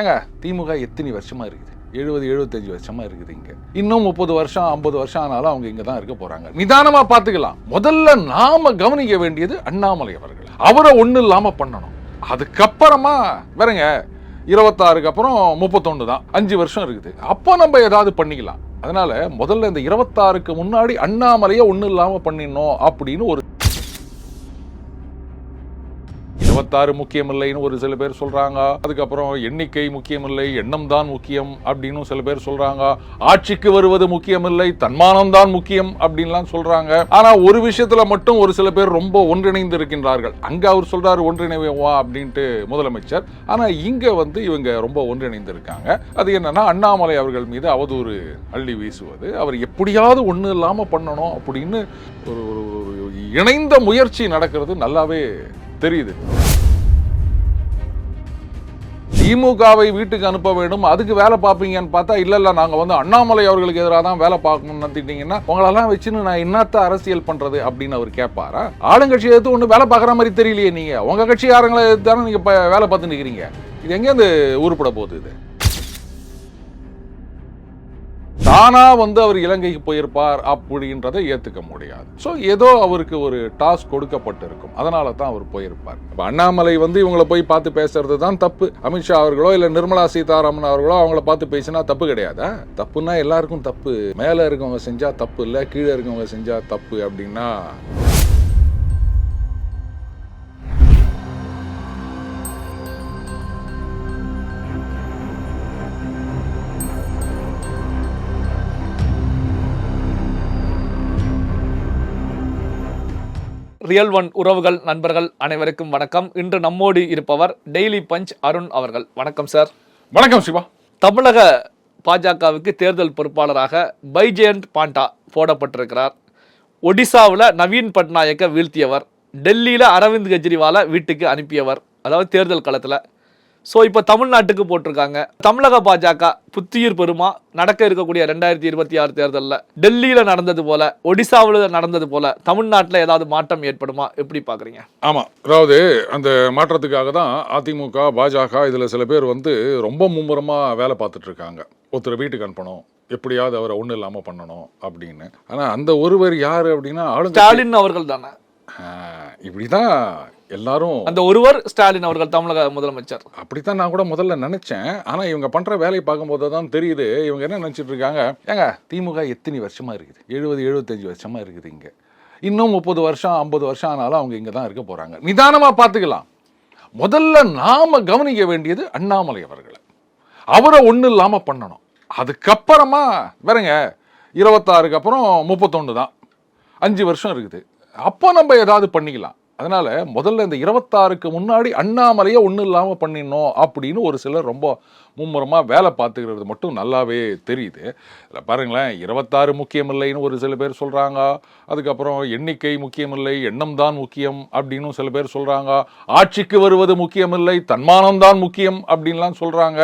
ஏங்க திமுக எத்தனை வருஷமா இருக்குது? எழுபது எழுபத்தஞ்சு வருஷமா இருக்குது இங்க. இன்னும் முப்பது வருஷம் ஐம்பது வருஷம் ஆனாலும் அவங்க இங்க தான் இருக்க போறாங்க. நிதானமா பாத்துக்கலாம் முதல்ல நாம கவனிக்க வேண்டியது அண்ணாமலை அவர்கள். அவரை ஒண்ணு இல்லாம பண்ணணும். அதுக்கப்புறமா வேறங்க இருபத்தாறுக்கு அப்புறம் முப்பத்தொன்னு தான். அஞ்சு வருஷம் இருக்குது. அப்போ நம்ம ஏதாவது பண்ணிக்கலாம். அதனால முதல்ல இந்த இருபத்தாறுக்கு முன்னாடி அண்ணாமலையை ஒண்ணு இல்லாம பண்ணிடணும் அப்படின்னு ஒரு இருபத்தாறு முக்கியமில்லைன்னு ஒரு சில பேர் சொல்றாங்க. அதுக்கப்புறம் எண்ணிக்கை முக்கியமில்லை எண்ணம் தான் முக்கியம் அப்படின்னு சில பேர் சொல்றாங்க. ஆட்சிக்கு வருவது முக்கியமில்லை தன்மானம் தான் முக்கியம் அப்படின்லாம் சொல்றாங்க. ஆனா ஒரு விஷயத்துல மட்டும் ஒரு சில பேர் ரொம்ப ஒன்றிணைந்து இருக்கின்றார்கள் அங்க அவர் சொல்றாரு ஒன்றிணைவா அப்படின்ட்டு முதலமைச்சர். ஆனா இங்க வந்து இவங்க ரொம்ப ஒன்றிணைந்து இருக்காங்க அது என்னன்னா அண்ணாமலை அவர்கள் மீது அவதூறு அள்ளி வீசுவது அவர் எப்படியாவது ஒண்ணு இல்லாம பண்ணணும் அப்படின்னு ஒரு இணைந்த முயற்சி நடக்கிறது நல்லாவே தெரியுது. திமுகவை வீட்டுக்கு அனுப்ப வேண்டும் அதுக்கு வேலை பார்ப்பீங்கன்னு பார்த்தா இல்லை இல்லை நாங்க வந்து அண்ணாமலை அவர்களுக்கு எதிராக தான் வேலை பார்க்கணும்னு நடத்திட்டீங்கன்னா உங்களெல்லாம் வச்சுன்னு நான் என்னத்த அரசியல் பண்றது அப்படின்னு அவர் கேட்பாரா? ஆளுங்கட்சி எதிர்த்து ஒண்ணு வேலை பார்க்குற மாதிரி தெரியலையே நீங்க. உங்க கட்சிக்காரங்களை எதிர்த்து தானே நீங்க வேலை பார்த்து நிக்கிறீங்க. இது எங்கேருந்து உருப்பட போகுது இது? தானா வந்து அவர் இலங்கைக்கு போயிருப்பார் அப்படின்றதை ஏத்துக்க முடியாது. ஸோ ஏதோ அவருக்கு ஒரு டாஸ்க் கொடுக்கப்பட்டிருக்கும். அதனால தான் அவர் போயிருப்பார். இப்போ அண்ணாமலை வந்து இவங்களை போய் பார்த்து பேசுறது தான் தப்பு. அமித்ஷா அவர்களோ இல்ல நிர்மலா சீதாராமன் அவர்களோ அவங்கள பார்த்து பேசினா தப்பு கிடையாதா? தப்புன்னா எல்லாருக்கும் தப்பு. மேல இருக்கவங்க செஞ்சா தப்பு இல்ல கீழே இருக்கவங்க செஞ்சா தப்பு அப்படின்னா ரியல் ஒன் உறவுகள் நண்பர்கள் அனைவருக்கும் வணக்கம். இன்று நம்மோடு இருப்பவர் டெய்லி பஞ்ச் அருண் அவர்கள். வணக்கம் சார் வணக்கம் சிவா. தமிழக பாஜகவுக்கு தேர்தல் பொறுப்பாளராக பைஜெயந்த் பாண்டா போடப்பட்டிருக்கிறார். ஒடிசாவில் நவீன் பட்நாயக்கை வீழ்த்தியவர். டெல்லியில் அரவிந்த் கெஜ்ரிவாலை வீட்டுக்கு அனுப்பியவர். அதாவது தேர்தல் களத்தில். ஸோ இப்போ தமிழ்நாட்டுக்கு போட்டிருக்காங்க. தமிழக பாஜக புத்துயிர் பெருமா? நடக்க இருக்கக்கூடிய ரெண்டாயிரத்தி இருபத்தி ஆறு தேர்தலில் டெல்லியில் நடந்தது போல ஒடிசாவில் நடந்தது போல தமிழ்நாட்டில் ஏதாவது மாற்றம் ஏற்படுமா? எப்படி பார்க்குறீங்க ஆமா. அதாவது அந்த மாற்றத்துக்காக தான் அதிமுக பாஜக இதுல சில பேர் வந்து ரொம்ப மும்முரமா வேலை பார்த்துட்டு இருக்காங்க. ஒருத்தர் வீட்டுக்கு அனுப்பணும். எப்படியாவது அவரை ஒன்றும் இல்லாம பண்ணணும் அப்படின்னு. ஆனா அந்த ஒருவர் யாரு அப்படின்னா ஸ்டாலின் அவர்கள் தானே இப்படிதான் எல்லாரும் அந்த ஒருவர் ஸ்டாலின் அவர்கள் தமிழக முதலமைச்சர். அப்படித்தான் நான் கூட முதல்ல நினைச்சேன். ஆனா இவங்க பண்ற வேலையை பார்க்கும்போது தான் தெரியுது. இவங்க என்ன நினைச்சிட்டு இருக்காங்க? ஏங்க திமுக எத்தனை வருஷமா இருக்குது? எழுபது எழுபத்தஞ்சு வருஷமா இருக்குது இங்க. இன்னும் முப்பது வருஷம் ஐம்பது வருஷம் ஆனாலும் அவங்க இங்க தான் இருக்க போறாங்க. நிதானமா பார்த்துக்கலாம். முதல்ல நாம கவனிக்க வேண்டியது அண்ணாமலை அவர்களை. அவரை ஒண்ணு இல்லாம பண்ணணும். அதுக்கப்புறமா வேறங்க இருபத்தாறுக்கு அப்புறம் முப்பத்தொன்னு தான். அஞ்சு வருஷம் இருக்குது. அப்போ நம்ம ஏதாவது பண்ணிக்கலாம். அதனால் முதல்ல இந்த இருபத்தாறுக்கு முன்னாடி அண்ணாமலையை ஒன்றும் இல்லாமல் பண்ணிடணும் அப்படின்னு ஒரு சிலர் ரொம்ப மும்முரமாக வேலை பார்த்துக்கிறது மட்டும் நல்லாவே தெரியுது. இதில் பாருங்களேன் இருபத்தாறு முக்கியமில்லைன்னு ஒரு சில பேர் சொல்கிறாங்க அதுக்கப்புறம் எண்ணிக்கை முக்கியமில்லை எண்ணம் தான் முக்கியம் அப்படின்னு சில பேர் சொல்கிறாங்க ஆட்சிக்கு வருவது முக்கியமில்லை தன்மானம் தான் முக்கியம் அப்படின்லாம் சொல்கிறாங்க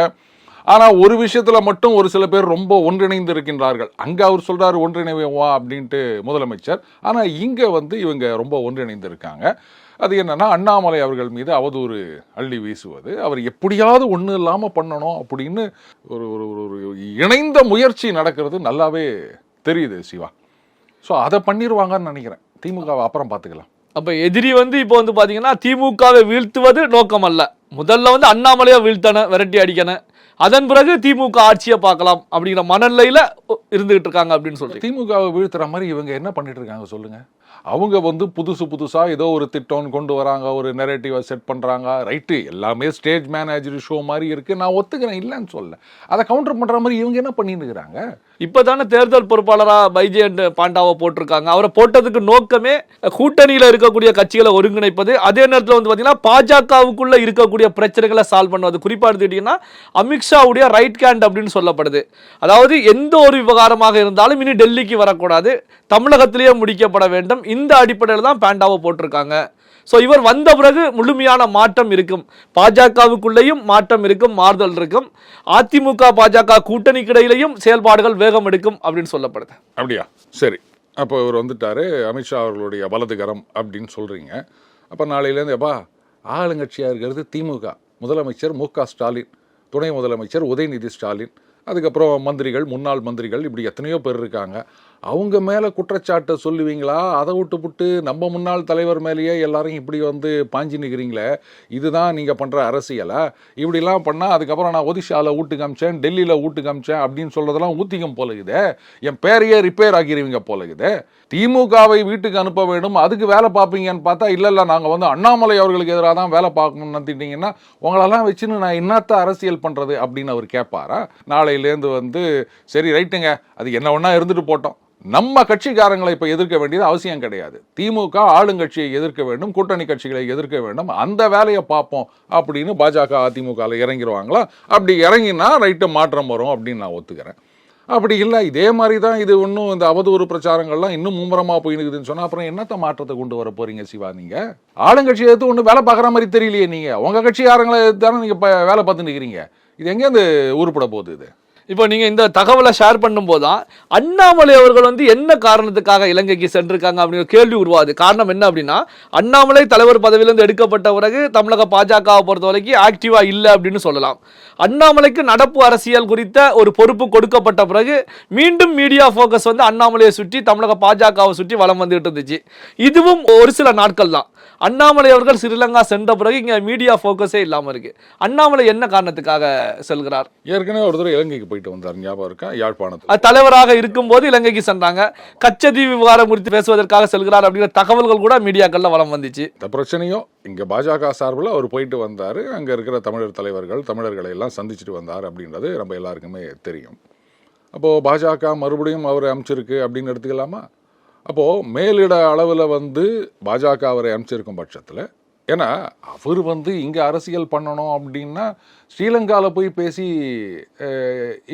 ஆனால் ஒரு விஷயத்தில் மட்டும் ஒரு சில பேர் ரொம்ப ஒன்றிணைந்து இருக்கின்றார்கள் அங்கே அவர் சொல்கிறார் ஒன்றிணைவா அப்படின்ட்டு முதலமைச்சர். ஆனால் இங்கே வந்து இவங்க ரொம்ப ஒன்றிணைந்து இருக்காங்க அது என்னன்னா அண்ணாமலை அவர்கள் மீது அவதூறு அள்ளி வீசுவது அவர் எப்படியாவது ஒன்றும் இல்லாமல் பண்ணணும் அப்படின்னு ஒரு ஒரு ஒரு- ஒரு இணைந்த முயற்சி நடக்கிறது நல்லாவே தெரியுது சிவா. ஸோ அதை பண்ணிடுவாங்கன்னு நினைக்கிறேன். திமுகவை அப்புறம் பார்த்துக்கலாம் அப்போ எதிரி வந்து இப்போ வந்து பார்த்தீங்கன்னா திமுகவை வீழ்த்துவது நோக்கம் அல்ல முதல்ல வந்து அண்ணாமலையை வீழ்த்தனை விரட்டி அடிக்கணும். அதன் பிறகு திமுக ஆட்சியை பார்க்கலாம் அப்படிங்கிற மனநிலையில் இருந்துகிட்டு இருக்காங்க அப்படின்னு சொல்லிட்டு திமுகவை வீழ்த்துற மாதிரி இவங்க என்ன பண்ணிட்டு இருக்காங்க சொல்லுங்க. அவங்க வந்து புதுசு புதுசாக ஏதோ ஒரு திட்டம்னு கொண்டு வராங்க ஒரு நெரேட்டிவை செட் பண்ணுறாங்க ரைட்டு எல்லாமே ஸ்டேஜ் மேனேஜர் ஷோ மாதிரி இருக்குது நான் ஒத்துக்கிறேன் இல்லைன்னு சொல்ல அதை கவுண்டர் பண்ணுற மாதிரி இவங்க என்ன பண்ணிட்டு இப்போ தானே தேர்தல் பொறுப்பாளராக பைஜெயந்த் பாண்டாவை போட்டிருக்காங்க. அவரை போட்டதுக்கு நோக்கமே கூட்டணியில் இருக்கக்கூடிய கட்சிகளை ஒருங்கிணைப்பது. அதே நேரத்தில் வந்து பார்த்தீங்கன்னா பாஜகவுக்குள்ளே இருக்கக்கூடிய பிரச்சனைகளை சால்வ் பண்ணுவது. குறிப்பாக எடுத்துக்கிட்டிங்கன்னா அமித்ஷாவுடைய ரைட் ஹேண்ட் அப்படின்னு சொல்லப்படுது. அதாவது எந்த ஒரு விவகாரமாக இருந்தாலும் இனி டெல்லிக்கு வரக்கூடாது. தமிழகத்திலேயே முடிக்கப்பட வேண்டும். இந்த அடிப்படையில் தான் பேண்டாவை போட்டிருக்காங்க. ஸோ இவர் வந்த பிறகு முழுமையான மாற்றம் இருக்கும். பாஜகவுக்குள்ளேயும் மாற்றம் இருக்கும் மாறுதல் இருக்கும். அதிமுக பாஜக கூட்டணிக்கிடையிலையும் செயல்பாடுகள் வேகம் எடுக்கும் அப்படின்னு சொல்லப்படுது. அப்படியா? சரி. அப்போ இவர் வந்துட்டாரு. அமித்ஷா அவர்களுடைய வலதுகரம் அப்படின்னு சொல்றீங்க. அப்போ நாளையிலேருந்து எப்பா ஆளுங்கட்சியாக இருக்கிறது திமுக. முதலமைச்சர் மு ஸ்டாலின் துணை முதலமைச்சர் உதயநிதி ஸ்டாலின் அதுக்கப்புறம் மந்திரிகள் முன்னாள் மந்திரிகள் இப்படி எத்தனையோ பேர் இருக்காங்க. அவங்க மேலே குற்றச்சாட்டை சொல்லுவீங்களா? அதை விட்டுப்புட்டு நம்ம முன்னாள் தலைவர் மேலேயே எல்லாரும் இப்படி வந்து பாஞ்சு நிற்கிறீங்களே இதுதான் நீங்கள் பண்ணுற அரசியலா? இப்படிலாம் பண்ணால் அதுக்கப்புறம் நான் ஒதிஷாவில் வீட்டு காமிச்சேன் டெல்லியில் ஊட்டு காமிச்சேன் அப்படின்னு சொல்கிறதெல்லாம் ஊத்திக்கம் போலகுதே என் பேரையே ரிப்பேர் ஆக்கிடுவீங்க போலகுதே திமுகவை வீட்டுக்கு அனுப்ப வேண்டும் அதுக்கு வேலை பார்ப்பீங்கன்னு பார்த்தா இல்லை இல்லை நாங்கள் வந்து அண்ணாமலை அவர்களுக்கு எதிராக தான் வேலை பார்க்கணும்னு நினைத்திட்டீங்கன்னா உங்களெல்லாம் வச்சுன்னு நான் என்னத்த அரசியல் பண்ணுறது அப்படின்னு அவர் கேட்பாரா? நாளையிலேருந்து வந்து சரி ரைட்டுங்க அது என்ன ஒன்றா இருந்துட்டு போட்டோம். நம்ம கட்சிக்காரங்களை இப்போ எதிர்க்க வேண்டியது அவசியம் கிடையாது. திமுக ஆளுங்கட்சியை எதிர்க்க வேண்டும் கூட்டணி கட்சிகளை எதிர்க்க வேண்டும். அந்த வேலையை பார்ப்போம் அப்படின்னு பாஜக அதிமுகவில் இறங்கிடுவாங்களா அப்படி இறங்கினா ரைட்டு மாற்றம் வரும் அப்படின்னு நான் ஒத்துக்கிறேன். அப்படி இல்லை இதே மாதிரி தான் இது இன்னும் இந்த அவதூறு பிரச்சாரங்கள்லாம் இன்னும் மும்முரமாக போயினுக்குதுன்னு சொன்னால் அப்புறம் என்னத்த மாற்றத்தை கொண்டு வர போகிறீங்க சிவா நீங்கள் ஆளுங்கட்சியை எடுத்து ஒன்றும் வேலை பார்க்குற மாதிரி தெரியலையே நீங்கள் உங்கள் கட்சிக்காரங்களை தானே நீங்கள் இப்போ வேலை பார்த்துட்டு இருக்கிறீங்க இது எங்கேருந்து உருப்பட போகுது இது? இப்போ நீங்கள் இந்த தகவலை ஷேர் பண்ணும்போது தான் அண்ணாமலை அவர்கள் வந்து என்ன காரணத்துக்காக இலங்கைக்கு சென்றிருக்காங்க அப்படிங்கிற கேள்வி உருவாது காரணம் என்ன அப்படின்னா அண்ணாமலை தலைவர் பதவியிலிருந்து எடுக்கப்பட்ட பிறகு தமிழக பாஜகவை பொறுத்த வரைக்கும் ஆக்டிவா இல்லை அப்படின்னு சொல்லலாம். அண்ணாமலைக்கு நடப்பு அரசியல் குறித்த ஒரு பொறுப்பு கொடுக்கப்பட்ட பிறகு மீண்டும் மீடியா ஃபோக்கஸ் வந்து அண்ணாமலையை சுற்றி தமிழக பாஜகவை சுற்றி வளம் வந்துகிட்டு இருந்துச்சு. இதுவும் ஒரு சில நாட்கள் தான். அண்ணாமலை அவர்கள் ஸ்ரீலங்கா சென்ற பிறகு இங்கே மீடியா ஃபோக்கஸே இல்லாமல் இருக்குது அண்ணாமலை என்ன காரணத்துக்காக செல்கிறார்? ஏற்கனவே ஒரு தடவை இலங்கைக்கு போயிட்டு வந்தார். ஞாபகம் இருக்கா? யாழ்ப்பாணத்தில் தலைவராக இருக்கும்போது இலங்கைக்கு சென்றாங்க. கச்சதீவு விவகாரம் குறித்து பேசுவதற்காக செல்கிறார் அப்படிங்கிற தகவல்கள் கூட மீடியாக்கள்ல வலம் வந்துச்சு. இந்த பிரச்சனையும் இங்கே பாஜக சார்பில் அவர் போயிட்டு வந்தார். அங்கே இருக்கிற தமிழர் தலைவர்கள் தமிழர்களை எல்லாம் சந்திச்சுட்டு வந்தார் அப்படின்றது நம்ம எல்லாருக்குமே தெரியும். அப்போது பாஜக மறுபடியும் அவர் அமைச்சிருக்கு அப்படின்னு எடுத்துக்கலாமா? அப்போது மேலிட அளவில் வந்து பாஜக அவரை அமைச்சிருக்கும் பட்சத்தில் ஏன்னா அவர் வந்து இங்கே அரசியல் பண்ணணும் அப்படின்னா ஸ்ரீலங்காவில் போய் பேசி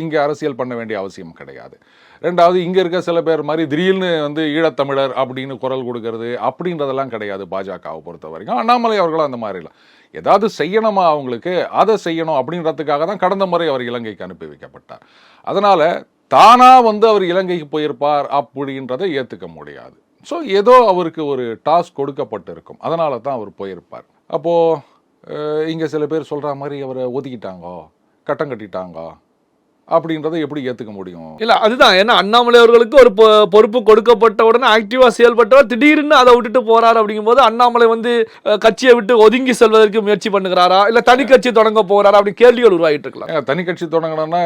இங்கே அரசியல் பண்ண வேண்டிய அவசியம் கிடையாது. ரெண்டாவது இங்கே இருக்க சில பேர் மாதிரி திடீர்னு வந்து ஈழத்தமிழர் அப்படின்னு குரல் கொடுக்கறது அப்படின்றதெல்லாம் கிடையாது பாஜகவை பொறுத்த வரைக்கும். அண்ணாமலை அவர்களும் அந்த மாதிரி இல்லை. ஏதாவது செய்யணுமா அவங்களுக்கு? அதை செய்யணும் அப்படின்றதுக்காக தான் கடந்த முறை அவர் இலங்கைக்கு அனுப்பி வைக்கப்பட்டார். அதனால் தானாக வந்து அவர் இலங்கைக்கு போயிருப்பார் அப்படின்றதை ஏற்றுக்க முடியாது. ஸோ ஏதோ அவருக்கு ஒரு டாஸ்க் கொடுக்கப்பட்டிருக்கும். அதனால தான் அவர் போயிருப்பார். அப்போது இங்கே சில பேர் சொல்கிற மாதிரி அவரை ஒதுக்கிட்டாங்கோ? கட்டம் கட்டிட்டாங்கோ? அப்படின்றத எப்படி ஏற்றுக்க முடியும்? இல்ல அதுதான். ஏன்னா அண்ணாமலை அவர்களுக்கு ஒரு பொ- பொறுப்பு கொடுக்கப்பட்ட உடனே ஆக்டிவா செயல்பட்டவர் திடீர்னு அதை விட்டுட்டு போறாரு அப்படிங்கும்போது அண்ணாமலை வந்து கட்சியை விட்டு ஒதுங்கி செல்வதற்கு முயற்சி பண்ணுகிறாரா? இல்ல தனி கட்சி தொடங்க போறாரா? அப்படி கேள்விகள் உருவாகிட்டு இருக்கலாம். தனி கட்சி தொடங்கணும்னா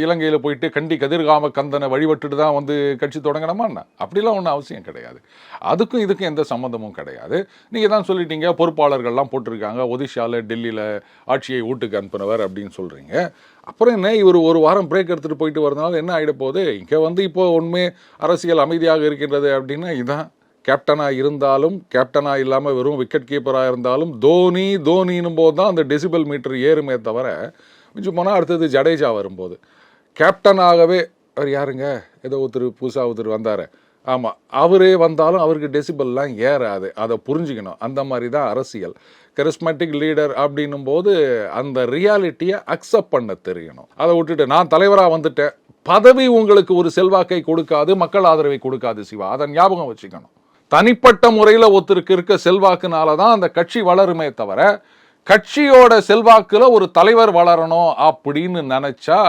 இலங்கையில் போயிட்டு கண்டி கதிர்காம கந்தனை வழிபட்டுட்டு தான் வந்து கட்சி தொடங்கணுமா என்ன? அப்படிலாம் ஒன்றும் அவசியம் கிடையாது. அதுக்கும் இதுக்கும் எந்த சம்மந்தமும் கிடையாது. நீங்கள் தான் சொல்லிட்டீங்க பொறுப்பாளர்கள்லாம் போட்டிருக்காங்க. ஒடிஷாவில் டெல்லியில் ஆட்சியை வீட்டுக்கு அனுப்பினவர் அப்படின்னு சொல்கிறீங்க அப்புறம் என்ன இவர் ஒரு வாரம் பிரேக் எடுத்துகிட்டு போயிட்டு வரதுனால என்ன ஆகிட போகுது? இங்கே வந்து இப்போ உண்மை அரசியல் அமைதியாக இருக்கின்றது அப்படின்னா இதுதான் கேப்டனாக இருந்தாலும் கேப்டனாக இல்லாமல் வெறும் விக்கெட் கீப்பராக இருந்தாலும் தோனி தோனின்னும் போது தான் அந்த டெசிபல் மீட்டர் ஏறுமே தவிர மிஞ்சு போனால் அடுத்தது ஜடேஜா வரும்போது. கேப்டனாகவே அவர் யாருங்க? ஏதோ ஒருத்தர் புதுசாக ஒருத்தர் வந்தார். ஆமாம் அவரே வந்தாலும் அவருக்கு டெசிபல்லாம் ஏறாது. அதை புரிஞ்சுக்கணும். அந்த மாதிரி தான் அரசியல். கரிஸ்மேட்டிக் லீடர் அப்படின்னும் போது அந்த ரியாலிட்டியை அக்செப்ட் பண்ண தெரியணும். அதை விட்டுட்டு நான் தலைவராக வந்துட்டேன். பதவி உங்களுக்கு ஒரு செல்வாக்கை கொடுக்காது மக்கள் ஆதரவை கொடுக்காது சிவா. அதை ஞாபகம் வச்சுக்கணும். தனிப்பட்ட முறையில் ஒருத்தருக்கு இருக்க செல்வாக்குனால தான் அந்த கட்சி வளருமே தவிர கட்சியோட செல்வாக்கில் ஒரு தலைவர் வளரணும் அப்படின்னு நினச்சா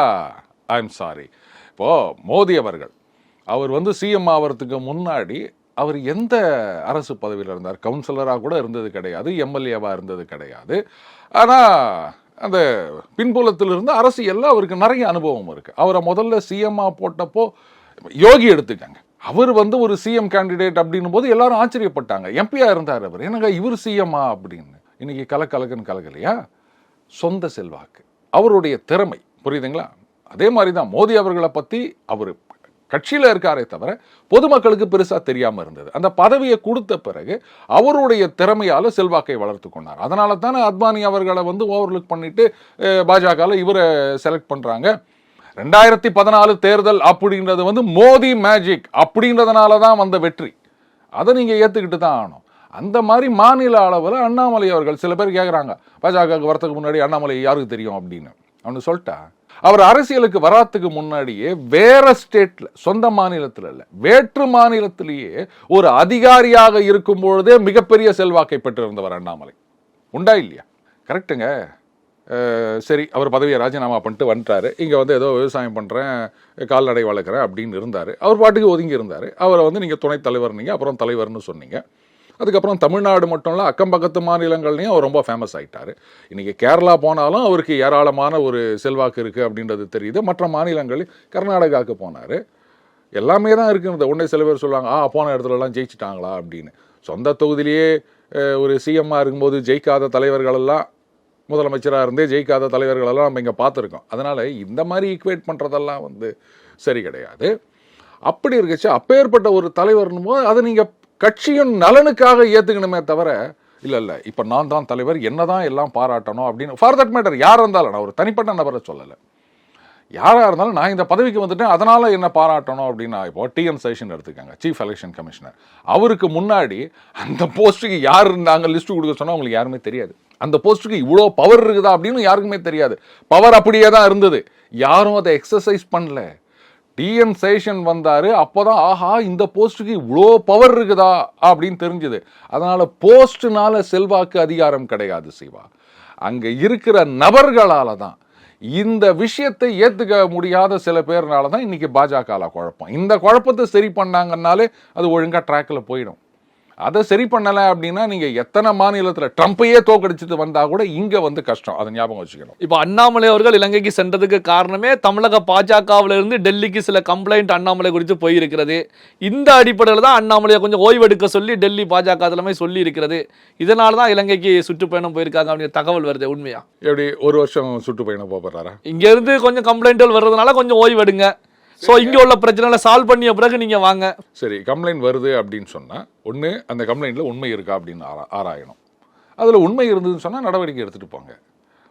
ஐ எம் சாரி இப்போ மோடி அவர்கள் அவர் வந்து சிஎம் ஆகிறதுக்கு முன்னாடி அவர் எந்த அரசு பதவியில் இருந்தார்? கவுன்சிலராக கூட இருந்தது கிடையாது எம்எல்ஏவாக இருந்தது கிடையாது. ஆனால் அந்த பின்புலத்திலிருந்து அரசியலில் அவருக்கு நிறைய அனுபவம் இருக்குது அவரை முதல்ல சிஎம்மாக போட்டப்போ யோகி எடுத்துக்கங்க. அவர் வந்து ஒரு சிஎம் கேண்டிடேட் அப்படின்னும் போது எல்லாரும் ஆச்சரியப்பட்டாங்க. எம்பியாக இருந்தார் அவர். என்னங்க இவர் சிஎம்மா அப்படின்னு. இன்னைக்கு கலக்கலக்குன்னு கலக்கலையா? சொந்த செல்வாக்கு. அவருடைய திறமை. புரியுதுங்களா? அதே மாதிரி தான் மோடி அவர்களை பற்றி அவர் கட்சியில் இருக்காரே தவிர பொதுமக்களுக்கு பெருசாக தெரியாமல் இருந்தது. அந்த பதவியை கொடுத்த பிறகு அவருடைய திறமையால் செல்வாக்கை வளர்த்து கொண்டார். அதனால தானே அத்வானி அவர்களை வந்து ஓவர்லுக் பண்ணிட்டு பாஜகவில் இவரை செலக்ட் பண்ணுறாங்க ரெண்டாயிரத்தி பதினாலு தேர்தல் அப்படின்றது வந்து மோதி மேஜிக் அப்படின்றதுனால தான் வந்த வெற்றி. அதை நீங்கள் ஏற்றுக்கிட்டு தான் ஆகணும். அந்த மாதிரி மாநில அளவில் அண்ணாமலை அவர்கள் சில பேர் கேட்குறாங்க பாஜகவுக்கு வரத்துக்கு முன்னாடி அண்ணாமலை யாருக்கு தெரியும் அப்படின்னு. அவனு சொல்லிட்டா அவர் அரசியலுக்கு வராத்துக்கு முன்னாடியே வேற ஸ்டேட்ல சொந்த மாநிலத்தில் இல்லை வேற்று மாநிலத்திலேயே ஒரு அதிகாரியாக இருக்கும் பொழுதே மிகப்பெரிய செல்வாக்கை பெற்றிருந்தவர் அண்ணாமலை. உண்டா இல்லையா? கரெக்டுங்க சரி அவர் பதவியை ராஜினாமா பண்ணிட்டு வந்துட்டாரு. இங்கே வந்து ஏதோ விவசாயம் பண்ணுறேன் கால்நடை வளர்க்குறேன் அப்படின்னு இருந்தார். அவர் பாட்டுக்கு ஒதுங்கி இருந்தார். அவரை வந்து நீங்கள் துணைத் தலைவர்னீங்க அப்புறம் தலைவர்னு சொன்னீங்க. அதுக்கப்புறம் தமிழ்நாடு மட்டும் இல்லை அக்கம் பக்கத்து மாநிலங்கள்லையும் அவர் ரொம்ப ஃபேமஸ் ஆகிட்டார் இன்றைக்கி கேரளா போனாலும் அவருக்கு ஏராளமான ஒரு செல்வாக்கு இருக்குது அப்படின்றது தெரியுது. மற்ற மாநிலங்களில் கர்நாடகாவுக்கு போனார். எல்லாமே தான் இருக்குது உடனே சில பேர் சொல்லுவாங்க ஆ போன இடத்துலலாம் ஜெயிச்சிட்டாங்களா? அப்படின்னு. சொந்த தொகுதியிலேயே ஒரு சிஎம்மாக இருக்கும்போது ஜெயிக்காத தலைவர்களெல்லாம் முதலமைச்சராக இருந்தே ஜெயிக்காத தலைவர்களெல்லாம் நம்ம இங்கே பார்த்துருக்கோம். அதனால் இந்த மாதிரி ஈக்குவேட் பண்ணுறதெல்லாம் வந்து சரி கிடையாது. அப்படி இருக்குச்சு அப்பேற்பட்ட ஒரு தலைவர்னும் போது அதை நீங்கள் கட்சியின் நலனுக்காக ஏற்றுக்கணுமே தவிர இல்லை இல்லை இப்போ நான் தான் தலைவர் என்ன தான் எல்லாம் பாராட்டணும் அப்படின்னு ஃபார் தட் மேட்டர் யார் இருந்தாலும் நான் ஒரு தனிப்பட்ட நபரை சொல்லலை. யாராக இருந்தாலும் நான் இந்த பதவிக்கு வந்துட்டேன் அதனால் என்ன பாராட்டணும் அப்படின்னா இப்போ டிஎன் சேஷன் எடுத்துக்கோங்க சீஃப் எலெக்ஷன் கமிஷனர் அவருக்கு முன்னாடி அந்த போஸ்ட்டுக்கு யார் இருந்தாங்க லிஸ்ட்டு கொடுக்க சொன்னால் அவங்களுக்கு யாருமே தெரியாது. அந்த போஸ்ட்டுக்கு இவ்வளோ பவர் இருக்குதா அப்படின்னு யாருக்குமே தெரியாது. பவர் அப்படியே தான் இருந்தது. யாரும் அதை எக்ஸசைஸ் பண்ணல. டிஎன் சேஷன் வந்தார். அப்போ தான் ஆஹா இந்த போஸ்ட்டுக்கு இவ்வளோ பவர் இருக்குதா? அப்படின்னு தெரிஞ்சுது. அதனால் போஸ்ட்னால செல்வாக்கு அதிகாரம் கிடையாது சிவா. அங்கே இருக்கிற நபர்களால் தான் இந்த விஷயத்தை ஏற்றுக்க முடியாத சில பேர்னால தான் இன்றைக்கி பாஜகவில் குழப்பம். இந்த குழப்பத்தை சரி பண்ணாங்கன்னாலே அது ஒழுங்காக ட்ராக்கில் போயிடும். அதை சரி பண்ணல அப்படின்னா நீங்க எத்தனை மாநிலத்துல ட்ரம்ப்பையே தோக்கடிச்சிட்டு வந்தா கூட இங்க வந்து கஷ்டம். அதை ஞாபகம் வச்சுக்கணும். இப்போ அண்ணாமலை அவர்கள் இலங்கைக்கு சென்றதுக்கு காரணமே தமிழக பாஜகவுல இருந்து டெல்லிக்கு சில கம்ப்ளைண்ட் அண்ணாமலை குறித்து போயிருக்கிறது. இந்த அடிப்படையில் தான் அண்ணாமலையை கொஞ்சம் ஓய்வெடுக்க சொல்லி டெல்லி பாஜக தலைமை சொல்லி இருக்கிறது இதனால தான் இலங்கைக்கு சுற்றுப்பயணம் போயிருக்காங்க அப்படிங்கிற தகவல் வருது. உண்மையா? எப்படி ஒரு வருஷம் சுற்றுப்பயணம் போகிறாரா இங்க இருந்து கொஞ்சம் கம்ப்ளைண்ட்கள் வர்றதுனால கொஞ்சம் ஓய்வெடுங்க. ஸோ இங்க உள்ள பிரச்சனைகளை சால்வ் பண்ணிய பிறகு நீங்க வாங்க. சரி கம்ப்ளைண்ட் வருது அப்படின்னு சொன்னா ஒன்று அந்த கம்ப்ளைண்ட்டில் உண்மை இருக்கா அப்படின்னு ஆரா- ஆராயணும். அதில் உண்மை இருந்ததுன்னு சொன்னால் நடவடிக்கை எடுத்துகிட்டு போங்க.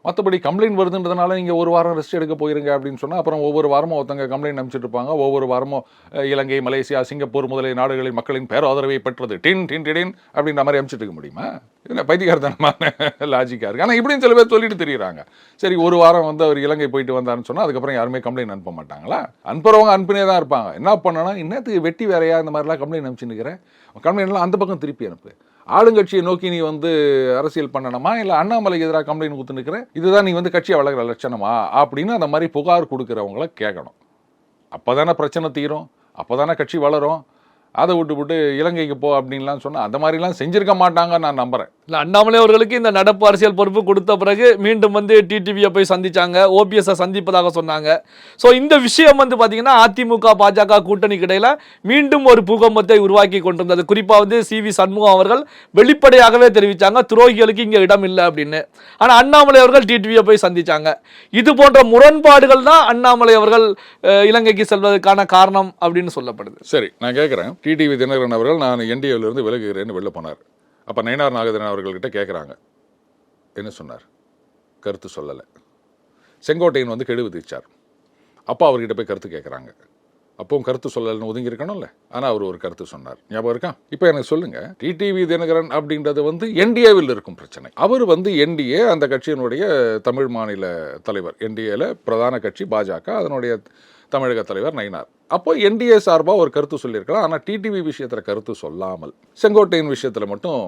மற்றபடி கம்ப்ளைண்ட் வருதுன்றதுனால நீங்கள் ஒரு வாரம் ரெஸ்ட் எடுக்க போயிருங்க அப்படின்னு சொன்னால் அப்புறம் ஒவ்வொரு வாரமும் ஒருத்தங்க கம்ப்ளைண்ட் அனுப்பிச்சிட்டு இருப்பாங்க. ஒவ்வொரு வாரமும் இலங்கை மலேசியா சிங்கப்பூர் முதலிய நாடுகளில் மக்களின் பேராதரவை பெற்றது. டின் டின் டிடின் அப்படின்ற மாதிரி அனுப்பிச்சிட்டு இருக்க முடியுமா? இது பைத்தியகாரத்தனமான லாஜிக்காக இருக்குது ஆனால் இப்படின்னு சில பேர் சொல்லிட்டு தெரியுறாங்க. சரி ஒரு வாரம் வந்து அவர் இலங்கை போயிட்டு வந்தாருன்னு சொன்னால் அதுக்கப்புறம் யாருமே கம்ப்ளைண்ட் அனுப்ப மாட்டாங்களா? அனுப்புறவங்க அனுப்பினே தான் இருப்பாங்க. என்ன பண்ணனா இன்னத்துக்கு வெட்டி வேறையா இந்த மாதிரிலாம் கம்ப்ளைண்ட் அனுப்பிச்சுன்னுக்கிறேன் கம்ப்ளைண்ட்லாம் அந்த பக்கம் திருப்பி அனுப்பு. ஆளுங்கட்சியை நோக்கி நீ வந்து அரசியல் பண்ணணுமா? இல்லை அண்ணாமலைக்கு எதிராக கம்ப்ளைண்ட் கொடுத்து இதுதான் நீ வந்து கட்சியை வளர்கிற லட்சணமா? அப்படின்னு அந்த மாதிரி புகார் கொடுக்குறவங்கள கேட்கணும். அப்போ தானே பிரச்சனை தீரும். அப்போ தானே கட்சி வளரும். அதை விட்டு விட்டு இலங்கைக்கு போ அப்படின்லாம் சொன்னால் அந்த மாதிரிலாம் செஞ்சுருக்க மாட்டாங்க நான் நம்புகிறேன் இல்லை அண்ணாமலை அவர்களுக்கு இந்த நடப்பு அரசியல் பொறுப்பு கொடுத்த பிறகு மீண்டும் வந்து டிடிவியை போய் சந்தித்தாங்க ஓபிஎஸ்ஸை சந்திப்பதாக சொன்னாங்க. ஸோ இந்த விஷயம் வந்து பார்த்திங்கன்னா அதிமுக பாஜக கூட்டணிக்கு இடையில மீண்டும் ஒரு பூகம்பத்தை உருவாக்கி கொண்டிருந்தது. குறிப்பாக வந்து சி வி சண்முகம் அவர்கள் வெளிப்படையாகவே தெரிவித்தாங்க துரோகிகளுக்கு இங்கே இடம் இல்லை அப்படின்னு. ஆனால் அண்ணாமலை அவர்கள் டிடிவியை போய் சந்தித்தாங்க இது போன்ற முரண்பாடுகள் தான் அண்ணாமலை அவர்கள் இலங்கைக்கு செல்வதற்கான காரணம் அப்படின்னு சொல்லப்படுது. சரி நான் கேட்குறேன் டிடிவி தினகரன் அவர்கள் நான் என்டிஏவிலிருந்து விலகுகிறேன்னு வெளில போனார். அப்போ நயனார் நாகதரன் அவர்கள்கிட்ட கேட்குறாங்க என்ன சொன்னார்? கருத்து சொல்லலை. செங்கோட்டையன் வந்து கெடு விதிச்சார். அப்பா அவர்கிட்ட போய் கருத்து கேட்குறாங்க அப்பவும் கருத்து சொல்லலைன்னு ஒதுங்கி இருக்கணும்ல? ஆனால் அவர் ஒரு கருத்து சொன்னார். ஞாபகம் இருக்கா? இப்போ எனக்கு சொல்லுங்க. டிடிவி தினகரன் அப்படின்றது வந்து என்டிஏவில் இருக்கும் பிரச்சனை. அவர் வந்து என்டிஏ அந்த கட்சியினுடைய தமிழ் மாநில தலைவர். என்டிஏல பிரதான கட்சி பாஜக அதனுடைய தமிழக தலைவர் நயினார். அப்போ என்டிஏ சார்பாக ஒரு கருத்து சொல்லியிருக்கலாம். ஆனால் டிடிவி விஷயத்தில் கருத்து சொல்லாமல் செங்கோட்டையின் விஷயத்தில் மட்டும்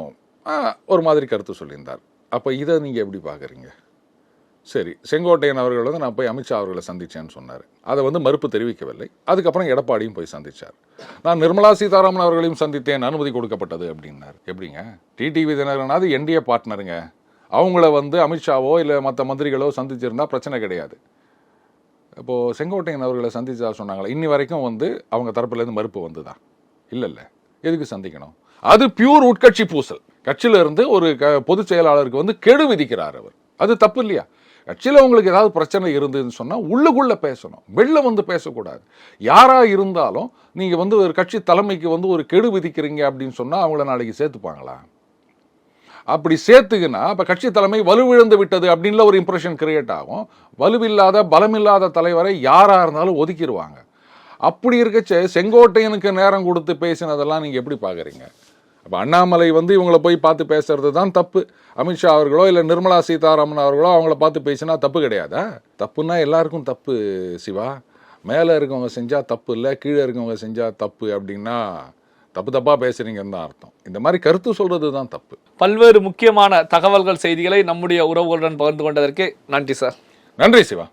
ஒரு மாதிரி கருத்து சொல்லியிருந்தார். அப்போ இதை நீங்கள் எப்படி பார்க்குறீங்க சரி செங்கோட்டையன் அவர்கள் வந்து நான் போய் அமித்ஷா அவர்களை சந்தித்தேன்னு சொன்னார். அதை வந்து மறுப்பு தெரிவிக்கவில்லை. அதுக்கப்புறம் எடப்பாடியும் போய் சந்திச்சார். நான் நிர்மலா சீதாராமன் அவர்களையும் சந்தித்தேன் அனுமதி கொடுக்கப்பட்டது அப்படின்னார். எப்படிங்க? டிடிவி தினகரன் அது என்டிஏ பார்ட்னருங்க. அவங்கள வந்து அமித்ஷாவோ இல்லை மற்ற மந்திரிகளோ சந்திச்சிருந்தா பிரச்சனை கிடையாது. இப்போது செங்கோட்டையன் அவர்களை சந்திச்சா சொன்னாங்களே? இன்னி வரைக்கும் வந்து அவங்க தரப்புலேருந்து மறுப்பு வந்துதா? இல்லை இல்லை எதுக்கு சந்திக்கணும்? அது பியூர் உட்கட்சி பூசல். கட்சியிலிருந்து ஒரு க பொதுச் செயலாளருக்கு வந்து கெடு விதிக்கிறார் அவர். அது தப்பு இல்லையா? கட்சியில் உங்களுக்கு ஏதாவது பிரச்சனை இருந்ததுன்னு சொன்னால் உள்ளுக்குள்ளே பேசணும். வெளில வந்து பேசக்கூடாது. யாராக இருந்தாலும் நீங்கள் வந்து ஒரு கட்சி தலைமைக்கு வந்து ஒரு கெடு விதிக்கிறீங்க அப்படின்னு சொன்னால் அவங்கள நாளைக்கு சேர்த்துப்பாங்களா? அப்படி சேர்த்துக்குன்னா அப்போ கட்சி தலைமை வலுவிழந்து விட்டது அப்படின்ல ஒரு இம்ப்ரெஷன் கிரியேட் ஆகும். வலுவில்லாத பலமில்லாத தலைவரை யாராக இருந்தாலும் ஒதுக்கிடுவாங்க அப்படி இருக்கச்ச செங்கோட்டையனுக்கு நேரம் கொடுத்து பேசினதெல்லாம் நீங்கள் எப்படி பார்க்குறீங்க அப்போ அண்ணாமலை வந்து இவங்களை போய் பார்த்து பேசுறது தான் தப்பு. அமித்ஷா அவர்களோ இல்லை நிர்மலா சீதாராமன் அவர்களோ அவங்கள பார்த்து பேசினா தப்பு கிடையாதா? தப்புன்னா எல்லாருக்கும் தப்பு சிவா. மேலே இருக்கவங்க செஞ்சால் தப்பு இல்லை கீழே இருக்கவங்க செஞ்சால் தப்பு அப்படின்னா தப்பு தப்பாக பேசுறீங்கன்னு தான் அர்த்தம். இந்த மாதிரி கருத்து சொல்றது தான் தப்பு. பல்வேறு முக்கியமான தகவல்கள் செய்திகளை நம்முடைய உறவுகளுடன் பகிர்ந்து கொண்டதற்கு நன்றி சார். நன்றி சிவா.